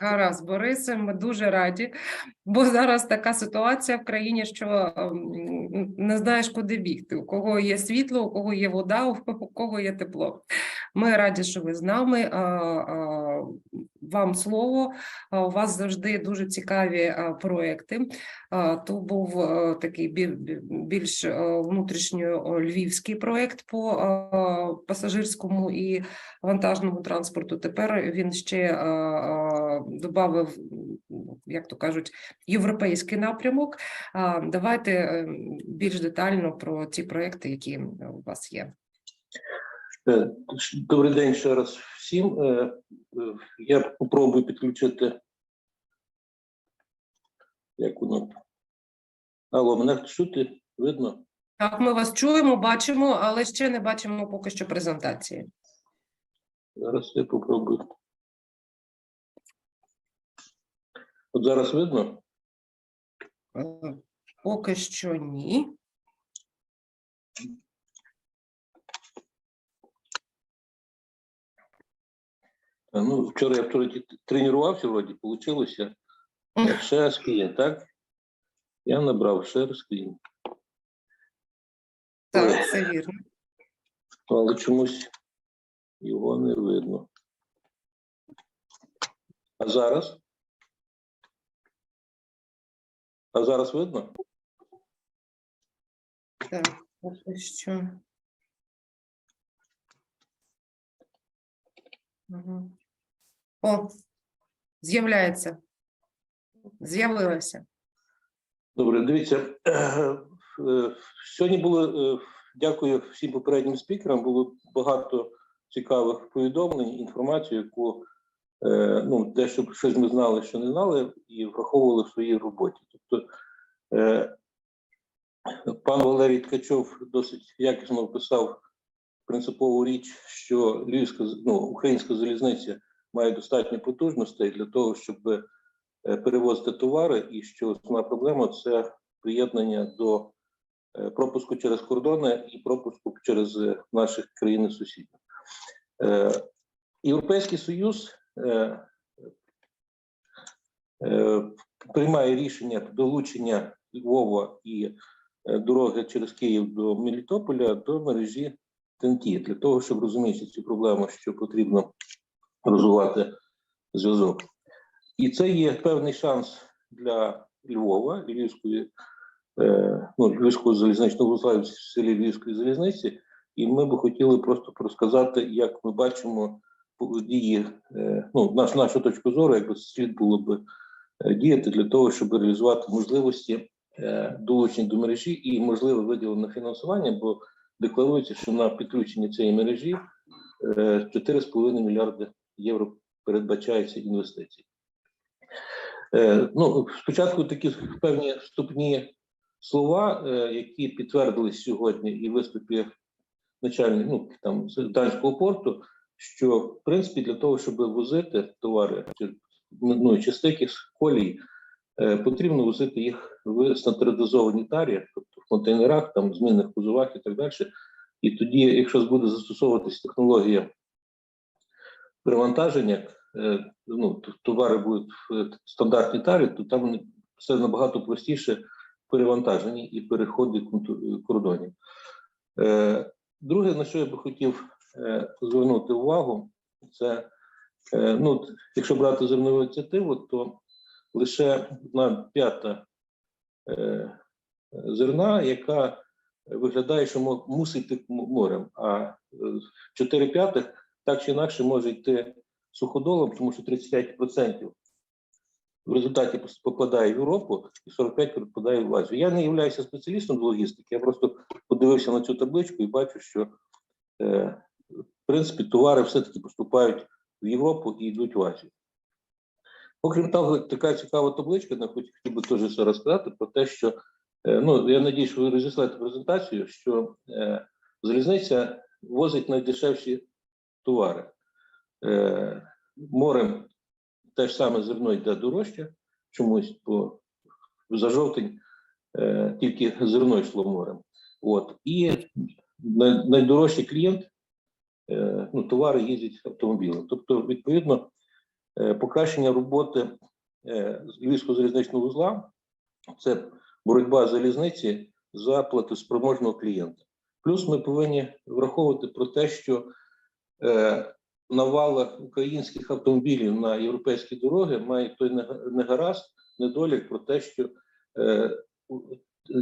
Гаразд, Борисе, ми дуже раді, бо зараз така ситуація в країні, що ем, не знаєш, куди бігти. У кого є світло, у кого є вода, у кого є тепло. Ми раді, що ви з нами. Вам слово. У вас завжди дуже цікаві проекти. То був такий біль- біль- більш а, внутрішньольвівський проект по пасажирському і вантажному транспорту. Тепер він ще додав, як то кажуть, європейський напрямок. Давайте е, більш детально про ці проекти, які у вас є. Е, Добрий день ще раз всім. Е, е, Я попробую підключити. Як воно? Алло, мене чути? Видно? Так, ми вас чуємо, бачимо, але ще не бачимо поки що презентації. Зараз я попробую. От зараз видно? Поки що ні. Ну, вчора я вчора тренувався, вроді, вийшло. Screen, так? Я набрав screen. Так, це вірно. але чомусь його не видно. А зараз? А зараз видно? Так, поки що. Мгм. О, з'являється. З'явилося. Добре, дивіться. Сьогодні було, е, дякую всім попереднім спікерам, було багато цікавих повідомлень, інформації, яку е, ну, дещо щось ми знали, що не знали, і враховували в своїй роботі. Тобто е, пан Валерій Ткачов досить якісно описав принципову річ, що Львівська ну, українська залізниця має достатньо потужностей для того, щоб е, перевозити товари, і що основна проблема це приєднання до е, пропуску через кордони і пропуску через е, наших країн сусідів. Європейський Союз приймає рішення долучення Львова і дороги через Київ до Мелітополя до мережі ТНТ для того, щоб розуміти цю проблему, що потрібно розвивати зв'язок. І це є певний шанс для Львова, Львівської, е, ну, Львівського залізничного вузла в селі Львівської залізниці. І ми би хотіли просто розказати, як ми бачимо дії, е, ну, наш, нашу точку зору, якби слід було би е, діяти для того, щоб реалізувати можливості е, долучення до мережі і можливе виділення фінансування, бо декларується, що на підключення цієї мережі е, 4,5 мільярди євро передбачається інвестицій. Е, ну, спочатку такі певні вступні слова, е, які підтвердились сьогодні і в виступі начальник, ну там данського порту, що в принципі для того, щоб возити товари ну, чи стики з колій, е, потрібно возити їх в стандартизовані тарі, тобто в контейнерах, там змінних кузовах і так далі. І тоді, якщо буде застосовуватись технологія перевантаження, е, ну, товари будуть в стандартній тарі, то там все набагато простіше перевантажені і переходи кордонів. Е, Друге, на що я би хотів е, звернути увагу, це е, ну, якщо брати зернову ініціативу, то лише одна п'ята е, зерна, яка виглядає, що мусить морем, а е, чотири п'ятих так чи інакше може йти суходолом, тому що 35% в результаті попадає в Європу і 45% попадає в Азію. Я не являюся спеціалістом з логістики, я просто подивився на цю табличку і бачу, що е, в принципі товари все-таки поступають в Європу і йдуть в Азію. Окрім того, така цікава табличка, я хотів би теж ще розказати про те, що е, ну я надію, що ви розіслаєте презентацію, що е, залізниця возить найдешевші товари. Е, морем те ж саме зерно йде дорожче чомусь, бо за жовтень е, тільки зерно йшло морем. От. І найдорожчий клієнт, е, ну, товари їздять автомобілем. Тобто, відповідно, покращення роботи Львівського залізничного вузла це боротьба залізниці за платоспроможного клієнта. Плюс ми повинні враховувати про те, що навала українських автомобілів на європейські дороги має той нега- негаразд, недолік про те, що е,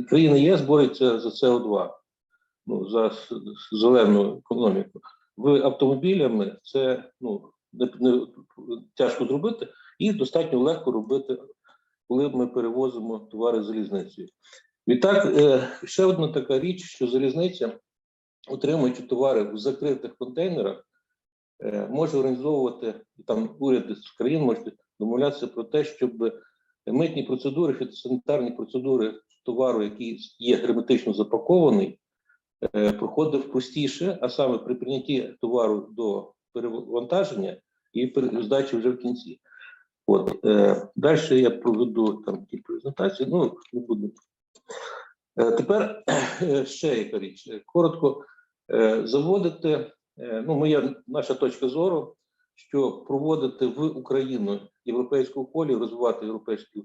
країни ЄС борються за СО2, ну, за зелену економіку. В автомобілями це ну, не, не, тяжко зробити і достатньо легко робити, коли ми перевозимо товари залізницею. Відтак, е, ще одна така річ, що залізниця, отримуючи товари в закритих контейнерах, е, може організовувати там уряди з країн можуть домовлятися про те, щоб митні процедури, фітосанітарні процедури товару, який є герметично запакований, е, проходив простіше, а саме при прийнятті товару до перевантаження і здачі вже в кінці. От е, далі я проведу там ті презентації. Ну не буду. Тепер ще яка річ. Коротко заводити. Е, ну, моя наша точка зору, що проводити в Україну європейську колі, розвивати європейську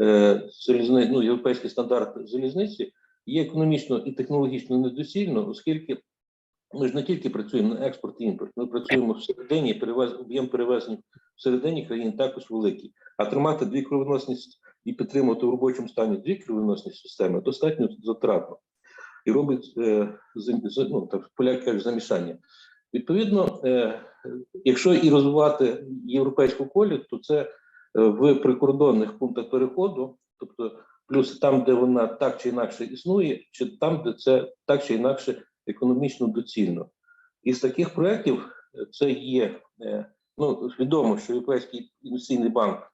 е, ну, європейський стандарт залізниці є економічно і технологічно недоцільно, оскільки ми ж не тільки працюємо на експорт і імпорт, ми працюємо всередині, перевез, об'єм перевезень всередині країни також великий. А тримати дві кровоносні і підтримувати в робочому стані дві кровоносні системи достатньо затратно і робить е, ну, так, поляки кажуть, замішання. Відповідно, е, якщо і розвивати європейську колію, то це е, в прикордонних пунктах переходу, тобто плюс там, де вона так чи інакше існує, чи там, де це так чи інакше економічно доцільно. Із таких проєктів це є ну відомо, що Європейський інвестиційний банк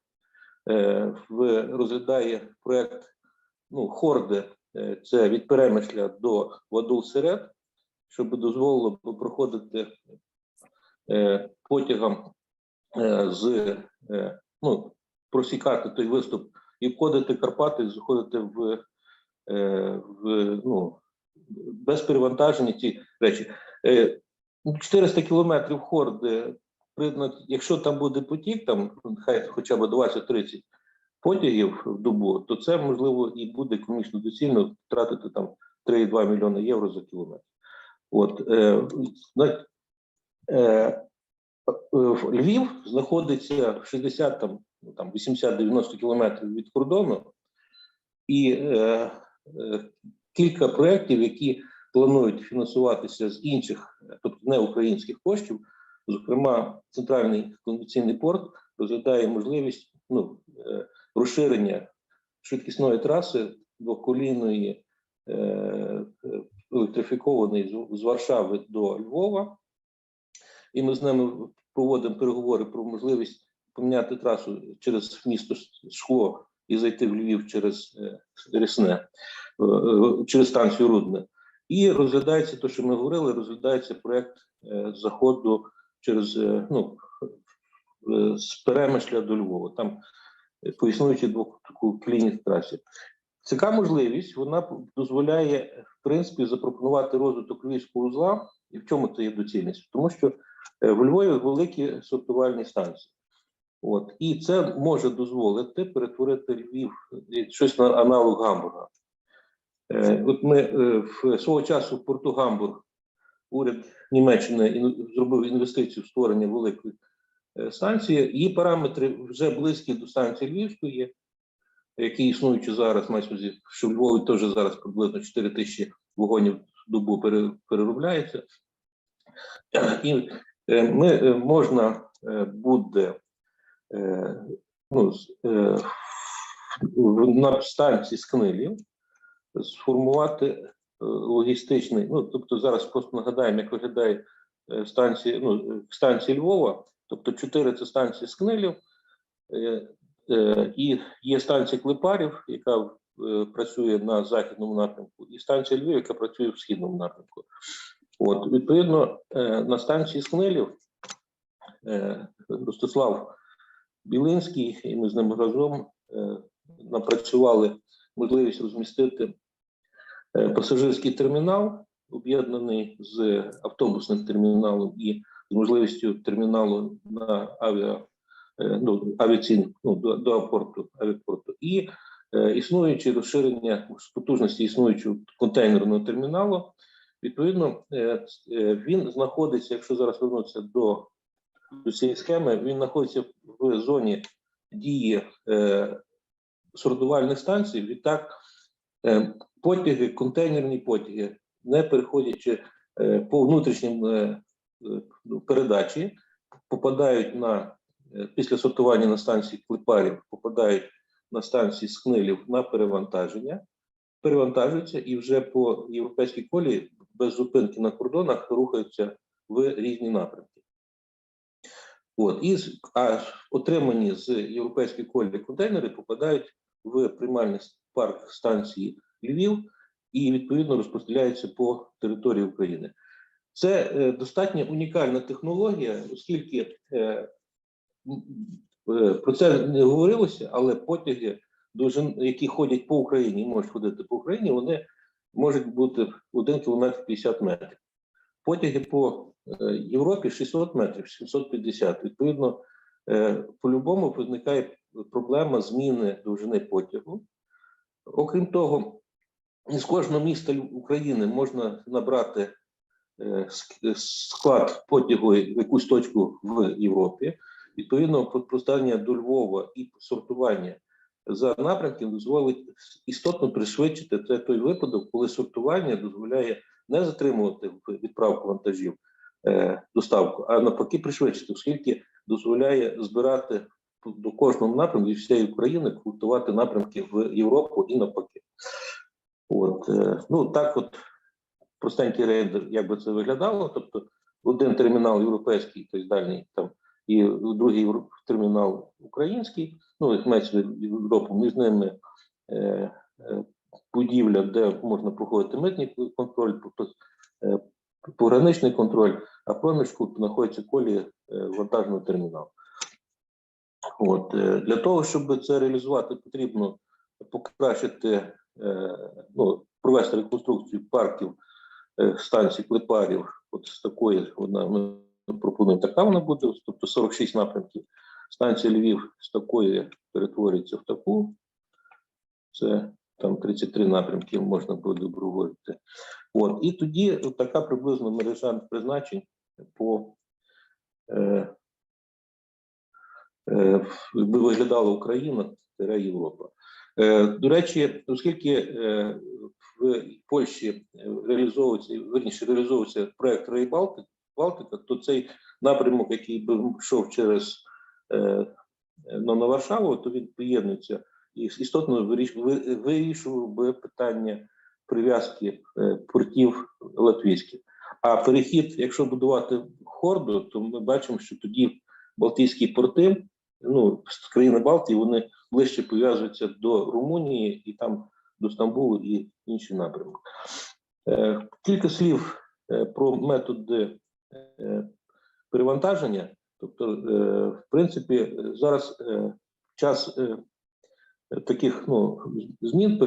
розглядає проєкт ну, Хорде, це від Перемишля до Вадул Серед, щоб дозволило проходити е, потягом е, з е, ну, просікати той виступ і входити в Карпати, заходити в, е, в ну, без перевантаження ці речі. Е, 400 кілометрів хорди, якщо там буде потік, там хай хоча б 20-30 потягів в добу, то це можливо і буде економічно доцільно втратити там 3,2 мільйони євро за кілометр. От е, е, Львів знаходиться в 60 там, ну, там 80-90 кілометрів від кордону, і е, е, кілька проєктів, які планують фінансуватися з інших, тобто не українських коштів. Зокрема, центральний конвенційний порт розглядає можливість ну, е, розширення швидкісної траси двоколійної е, електрифікованої з- Варшави до Львова. І ми з ними проводимо переговори про можливість поміняти трасу через місто Шкло і зайти в Львів через е, Рясне, е, через станцію Рудне. І розглядається те, що ми говорили, розглядається проект е, заходу через ну, з Перемишля до Львова. Там по існуючій двоколійній трасі. Така можливість вона дозволяє в принципі запропонувати розвиток львівського узла. І в чому це є доцільність? Тому що е, в Львові великі сортувальні станції. От і це може дозволити перетворити Львів е, щось на аналог Гамбурга. Е, От ми в свого часу в порту Гамбург уряд Німеччини зробив інвестицію в створення великої станції. Її параметри вже близькі до станції Львівської, які існуючі зараз, увазі, що в Львові теж зараз приблизно 4 тисячі вагонів в добу пере- переробляється. І е, ми е, можна е, буде е, ну, з- е, на станції Скнилів сформувати е, логістичний. Ну тобто зараз просто нагадаємо, як виглядає е, станція, ну, е, станції Львова. Тобто чотири це станції Скнилів, е, і є станція Клепарів, яка працює на західному напрямку, і станція Львів, яка працює в східному напрямку. От відповідно на станції Скнилів Ростислав Білинський, і ми з ним разом напрацювали можливість розмістити пасажирський термінал, об'єднаний з автобусним терміналом і з можливістю терміналу на е, ну, авіаційного ну, до, до аеропорту, авіапорту, і е, існуючи розширення потужності існуючого контейнерного терміналу. Відповідно, е, е, він знаходиться, якщо зараз вернутися до, до цієї схеми, він знаходиться в зоні дії е, сортувальних станцій. Відтак, е, потяги, контейнерні потяги, не переходячи е, по внутрішнім е, е, передачі, попадають на після сортування на станції клепарів, попадають на станції скнилів на перевантаження, перевантажуються і вже по європейській колії без зупинки на кордонах рухаються в різні напрямки. От, і а отримані з європейської колії контейнери попадають в приймальний парк станції Львів і відповідно розподіляються по території України. Це е, достатньо унікальна технологія, оскільки е, е, про це не говорилося, але потяги, які ходять по Україні, можуть ходити по Україні, вони можуть бути 1 км 50 метрів. Потяги по Європі 600 метрів, 750. Відповідно, по-любому виникає проблема зміни довжини потягу. Окрім того, з кожного міста України можна набрати е, склад потягу в якусь точку в Європі. Відповідно, по- постання до Львова і сортування за напрямком дозволить істотно пришвидшити це той випадок, коли сортування дозволяє не затримувати відправку вантажів е, доставку, а навпаки пришвидшити, оскільки дозволяє збирати до кожного напрямку і всієї України культувати напрямки в Європу і навпаки. От, е, ну так от простенький рейдер, як би це виглядало. Тобто один термінал європейський, тобто дальній там, і другий термінал український, ну як мається Європу, між ними е, е, будівля, де можна проходити митний контроль, по- е, пограничний контроль, а проміжку знаходяться колії е, вантажного терміналу. От, для того, щоб це реалізувати, потрібно покращити, ну, провести реконструкцію парків е, станцій клепарів. От з такої вона ми пропонуємо така вона буде, тобто 46 напрямків. Станція Львів з такої перетворюється в таку. Це там 33 напрямки можна буде обговорити. От, і тоді така приблизно мережа призначень по е, е, виглядала Україна Європа. Е, До речі, оскільки е, в Польщі е, реалізовується верніше реалізовується проект Рей Балтик, Балтика, то цей напрямок, який би йшов через ну, на Варшаву, то він поєднується і істотно виріш- вирішував би питання прив'язки портів латвійських. А перехід, якщо будувати хорду, то ми бачимо, що тоді Балтійські порти, ну країни Балтії, вони ближче пов'язуються до Румунії і там до Стамбулу і інші напрямки. Е, Кілька слів е, про методи е, перевантаження. Тобто, в принципі, зараз час таких ну, змін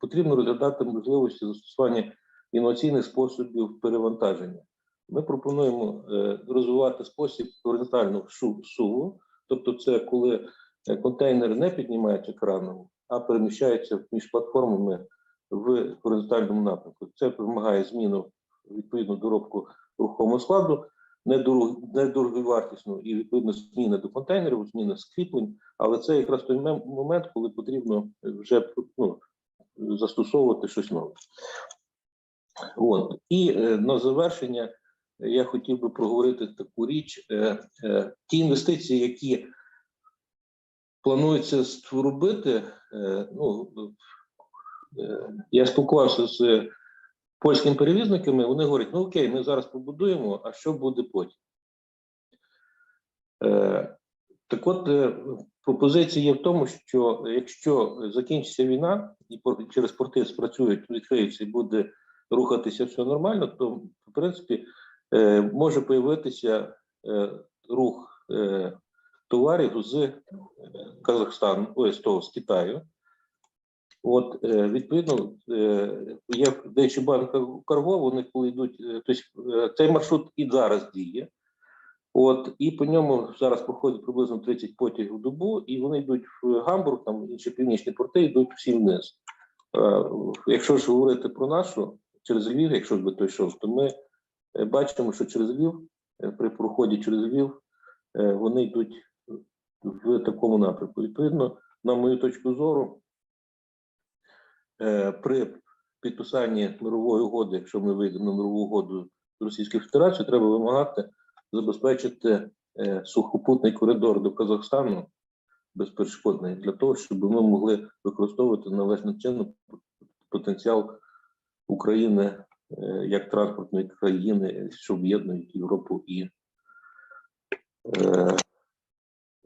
потрібно розглядати можливості застосування інноваційних способів перевантаження. Ми пропонуємо розвивати спосіб горизонтального суву, тобто, це коли контейнер не піднімається краном, а переміщається між платформами в горизонтальному напрямку. Це вимагає зміну відповідно доробку рухомого складу, недорог- недороговартісну і відповідно зміни до контейнерів, зміни скріплень. Але це якраз той момент, коли потрібно вже ну, застосовувати щось нове. От. І е, на завершення я хотів би проговорити таку річ: Е, е, ті інвестиції, які планується робити, е, ну, е, я спілкувався з польськими перевізниками, вони говорять: ну окей, ми зараз побудуємо, а що буде потім? Е, Так от пропозиція є в тому, що якщо закінчиться війна і через порти спрацюють, відкриються і буде рухатися все нормально, то в принципі може появитися рух товарів з е, Казахстану, з того з Китаю. От е, відповідно е, є Deutsche Bank Cargo, вони коли йдуть, тобто цей маршрут і зараз діє. От і по ньому зараз проходить приблизно 30 потягів в добу, і вони йдуть в Гамбург, там інші північні порти йдуть всі вниз. Якщо ж говорити про нашу через Львів, якщо би той йшов, то ми бачимо, що через Львів, при проході через Львів, вони йдуть в такому напрямку. Відповідно, на мою точку зору, е, при підписанні мирової угоди, якщо ми вийдемо на мирову угоду з Російською Федерацією, треба вимагати забезпечити е, сухопутний коридор до Казахстану безперешкодний для того, щоб ми могли використовувати належним чином потенціал України е, як транспортної країни, що об'єднують Європу і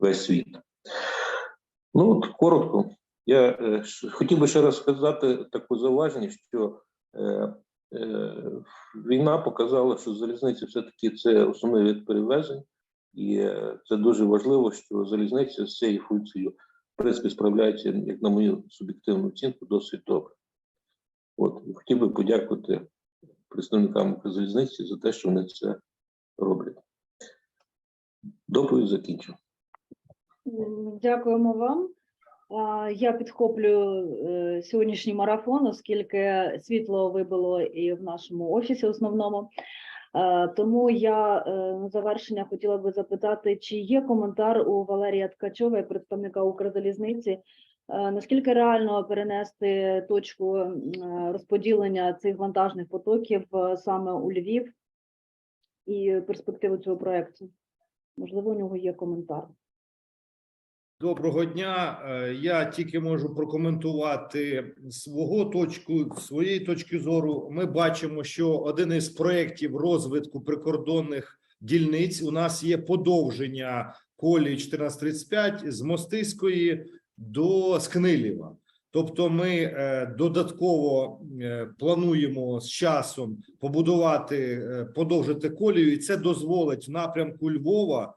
весь світ. Ну, от коротко. Я е, хотів би ще раз сказати таке зауваження, що е, е, війна показала, що залізниця все-таки це основний вид перевезень, і е, це дуже важливо, що залізниця з цією функцією в принципі справляється, як на мою суб'єктивну оцінку, досить добре. От хотів би подякувати представникам залізниці за те, що вони це роблять. Доповідь закінчив. Дякуємо вам. Я підхоплю е, сьогоднішній марафон, оскільки світло вибило і в нашому офісі основному. Тому я е, на завершення хотіла би запитати, чи є коментар у Валерія Ткачова, представника Укрзалізниці, е, наскільки реально перенести точку розподілення цих вантажних потоків саме у Львів і перспективу цього проекту? Можливо, у нього є коментар. Доброго дня. Е, Я тільки можу прокоментувати свого точку своєї точки зору. Ми бачимо, що один із проєктів розвитку прикордонних дільниць у нас є подовження колії 1435 з Мостиської до Скнилєва. Тобто, ми е, додатково е, плануємо з часом побудувати, подовжити колію, і це дозволить напрямку Львова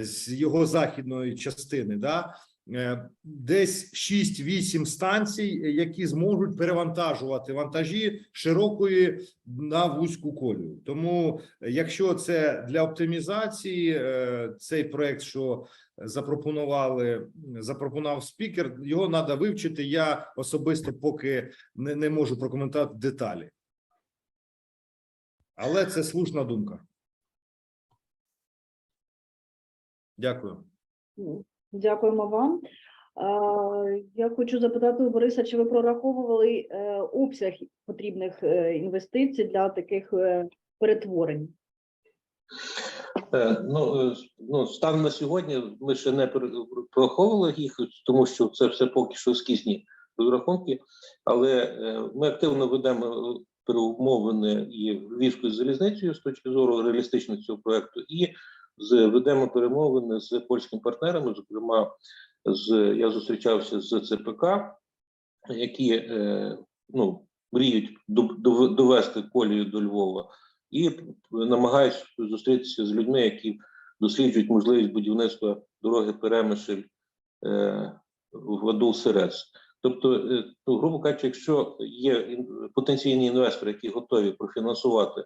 з його західної частини, да, е, десь 6-8 станцій, е, які зможуть перевантажувати вантажі широкої на вузьку колію. Тому, е, якщо це для оптимізації, е, цей проект, що запропонували, запропонував спікер, його треба вивчити. Я особисто поки не, не можу прокоментувати деталі. Але це слушна думка. Дякую. Дякуємо вам. Я хочу запитати у Бориса, чи ви прораховували е, обсяг потрібних е, інвестицій для таких е, перетворень? Ну, ну, станом на сьогодні ми ще не прораховували їх, тому що це все поки що ескізні розрахунки, але ми активно ведемо перемовини і Львівською залізницею з точки зору реалістичності цього проекту, і з ведемо перемовини з польськими партнерами. Зокрема, з я зустрічався з ЦПК, які е, ну, мріють дов- довести колію до Львова і намагаюся зустрітися з людьми, які досліджують можливість будівництва дороги Перемишль е, в Адул Сирец. Тобто, е, ну, грубо кажучи, якщо є потенційні інвестори, які готові профінансувати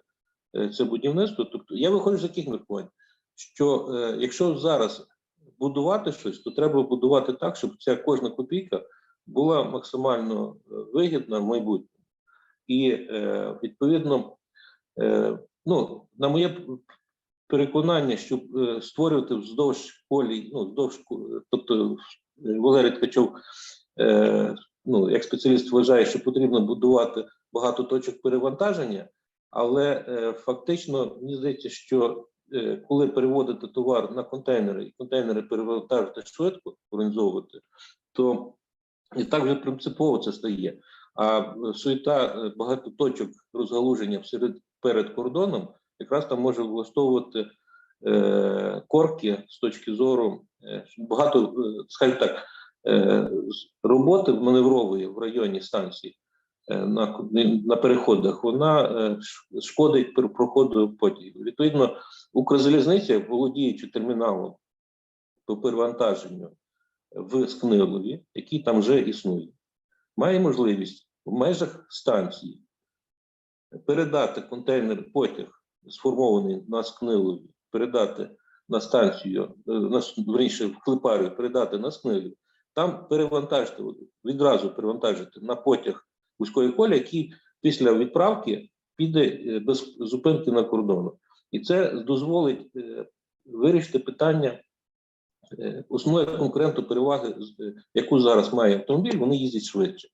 е, це будівництво, тобто я виходжу з таких міркувань, що е, якщо зараз будувати щось, то треба будувати так, щоб ця кожна копійка була максимально е, вигідна в майбутньому. І е, відповідно, ну, на моє переконання, щоб створювати вздовж полі, ну, вздовж, тобто Валерій Ткачов, ну, як спеціаліст вважає, що потрібно будувати багато точок перевантаження, але фактично мені здається, що коли переводити товар на контейнери і контейнери перевантажити швидко, організовувати, то і так вже принципово це стає. А е, суєта е, багато точок розгалуження всеред перед кордоном якраз там може влаштовувати е, корки з точки зору е, багато, е, скажімо так, е, роботи маневрової в районі станції е, на, на переходах, вона е, шкодить проходу потягів. Відповідно, Укрзалізниця, володіючи терміналом по перевантаженню в Скнилові, який там вже існує, має можливість в межах станції передати контейнер потяг, сформований на Скнилові, передати на станцію, е, на верніше, в Клепарію передати на Смилю, там перевантажити, відразу перевантажити на потяг вузької колії, який після відправки піде е, без зупинки на кордону. І це дозволить е, вирішити питання е, основної конкуренту переваги, е, яку зараз має автомобіль, вони їздять швидше.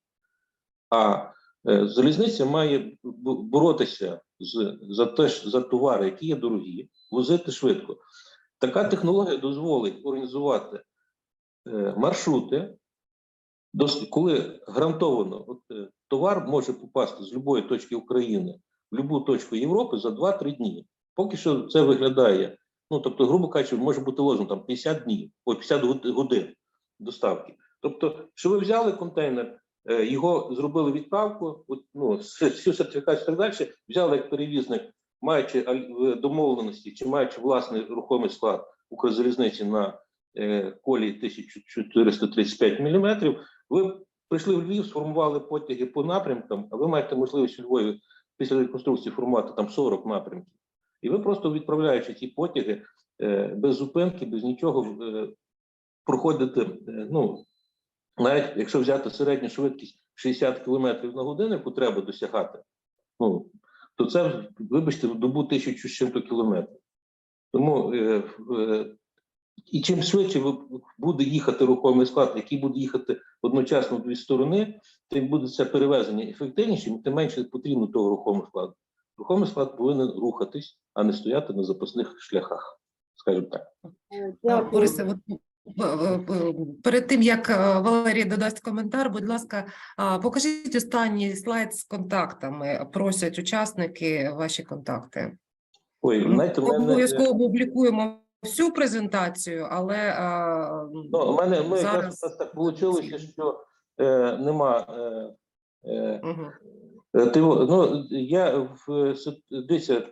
А залізниця має боротися за те, за товари, які є дорогі, возити швидко. Така технологія дозволить організувати маршрути, коли гарантовано от, товар може попасти з будь-якої точки України в будь-яку точку Європи за 2-3 дні. Поки що це виглядає, ну тобто, грубо кажучи, може бути лозунг там 50 днів, ой, 50 годин доставки. Тобто, що ви взяли контейнер, е, його зробили відправку, от, ну, всю сертифікацію і так далі, взяли як перевізник, маючи домовленості чи маючи власний рухомий склад Укрзалізниці на е, колії 1435 мм, ви прийшли в Львів, сформували потяги по напрямкам, а ви маєте можливість у Львові після реконструкції формувати там 40 напрямків. І ви просто відправляючи ці потяги е, без зупинки, без нічого, е, проходите, е, ну, навіть якщо взяти середню швидкість 60 км на годину, яку треба досягати, ну, то це, вибачте, в добу тисячу з чим-то кілометрів. Тому і чим швидше буде їхати рухомий склад, який буде їхати одночасно в дві сторони, тим буде це перевезення ефективнішим, тим менше потрібно того рухомого складу. Рухомий склад повинен рухатись, а не стояти на запасних шляхах, скажімо так. Е, Дякую. Борисе, от, е, е, перед тим як Валерій додасть коментар, будь ласка, покажіть останній слайд з контактами. Просять учасники ваші контакти. Ой, знаєте, Ми мене, обов'язково опублікуємо всю презентацію, але ну, у мене ми зараз нас так вийшло, що е, нема. Е, е, Мгм. Е, ти, ну, я в е, дивіться,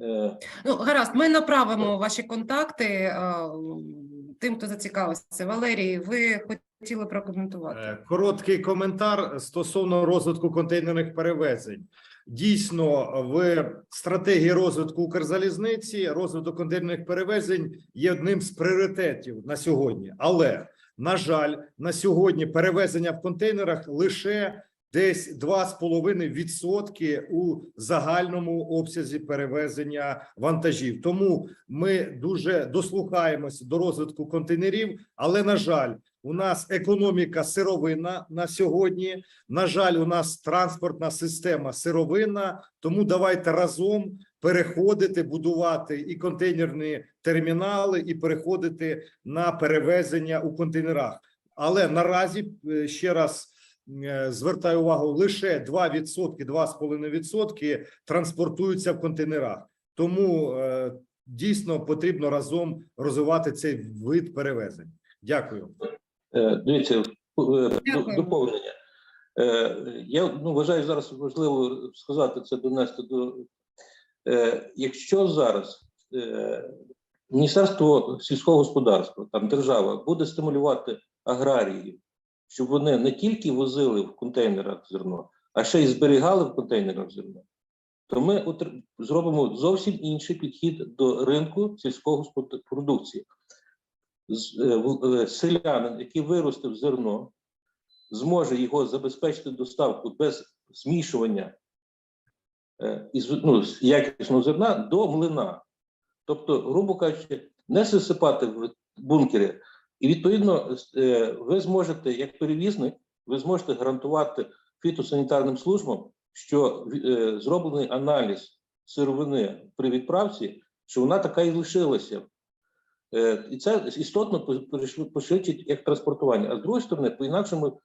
е, Ну, гаразд, ми направимо ваші контакти тим, хто зацікавився. Валерій, ви хотіли прокоментувати? Е, Короткий коментар стосовно розвитку контейнерних перевезень. Дійсно, в стратегії розвитку Укрзалізниці розвиток контейнерних перевезень є одним з пріоритетів на сьогодні. Але на жаль, на сьогодні перевезення в контейнерах лише десь 2,5% у загальному обсязі перевезення вантажів. Тому ми дуже дослухаємося до розвитку контейнерів, але на жаль. У нас економіка сировинна на сьогодні. На жаль, у нас транспортна система сировинна. Тому давайте разом переходити, будувати і контейнерні термінали, і переходити на перевезення у контейнерах. Але наразі е, ще раз звертаю увагу: лише 2%, 2,5% транспортуються в контейнерах. Тому е, дійсно потрібно разом розвивати цей вид перевезень. Дякую. Е, Дивіться, е, Дякую. доповнення. Е, Я ну, вважаю зараз важливо сказати це донести до е, якщо зараз е, Міністерство сільського господарства, там держава буде стимулювати аграріїв, щоб вони не тільки возили в контейнерах зерно, а ще й зберігали в контейнерах зерно, то ми зробимо зовсім інший підхід до ринку сільського продукції е, е, селянин, який виростив зерно, зможе його забезпечити доставку без змішування е, із ну, якісного зерна до млина. Тобто, грубо кажучи, не засипати в бункери. І відповідно, е, ви зможете, як перевізник, ви зможете гарантувати фітосанітарним службам, що е, зроблений аналіз сировини при відправці, що вона така і лишилася. Е, І це істотно поширить як транспортування. А з другої сторони, по-інакшому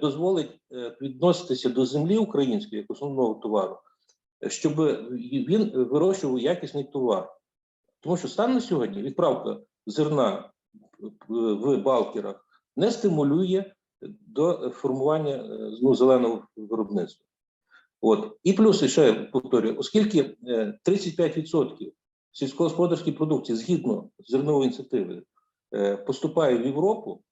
дозволить відноситися до землі української як основного товару, щоб він вирощував якісний товар. Тому що стан на сьогодні відправка зерна в балкерах не стимулює до формування е, ну, зеленого виробництва. От. І плюс, ще повторюю, оскільки е, 35% сільськогосподарської продукції згідно з зерновою ініціативою е, поступає в Європу,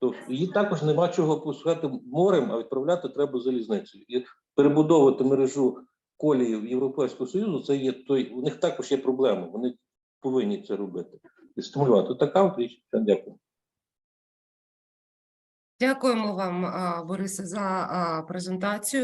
то її також нема чого пускати морем, а відправляти треба залізницею. І перебудовувати мережу колії Європейського Союзу це є той. У них також є проблема. Вони повинні це робити стимулювати. Така от річ. Дякую. Дякуємо вам, Борисе, за презентацію.